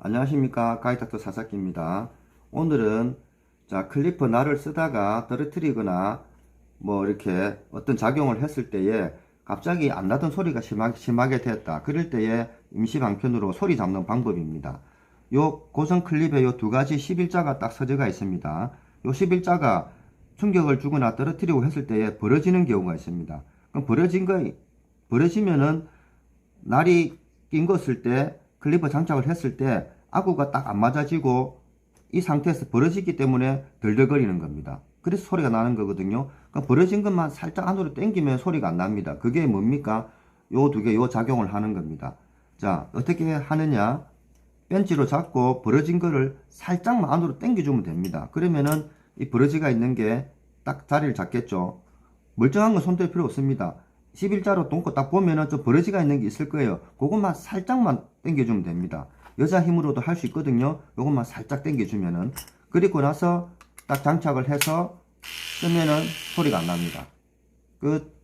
안녕하십니까. 가이닥터 사사키입니다. 오늘은 자 클리퍼 날을 쓰다가 떨어뜨리거나 뭐 이렇게 어떤 작용을 했을 때에 갑자기 안 나던 소리가 심하, 심하게 됐다. 그럴 때에 임시 방편으로 소리 잡는 방법입니다. 요 고정 클립에 요 두 가지 11자가 딱 서져가 있습니다. 요 11자가 충격을 주거나 떨어뜨리고 했을 때에 벌어지는 경우가 있습니다. 그럼 벌어진 거 벌어지면은 날이 낀 것을 때 클리퍼 장착을 했을 때 아구가 딱 안 맞아지고 이 상태에서 벌어지기 때문에 덜덜거리는 겁니다. 그래서 소리가 나는 거거든요. 그럼 벌어진 것만 살짝 안으로 당기면 소리가 안 납니다. 그게 뭡니까? 요 두 개, 요 작용을 하는 겁니다. 자, 어떻게 하느냐? 벤치로 잡고 벌어진 거를 살짝만 안으로 당겨주면 됩니다. 그러면은 이 벌어지가 있는 게 딱 자리를 잡겠죠. 멀쩡한 건 손댈 필요 없습니다. 11자로 동고 딱 보면은 좀 버러지가 있는 게 있을 거예요. 그것만 살짝만 당겨주면 됩니다. 여자 힘으로도 할 수 있거든요. 요것만 살짝 당겨주면은. 그리고 나서 딱 장착을 해서 쓰면은 소리가 안 납니다. 끝.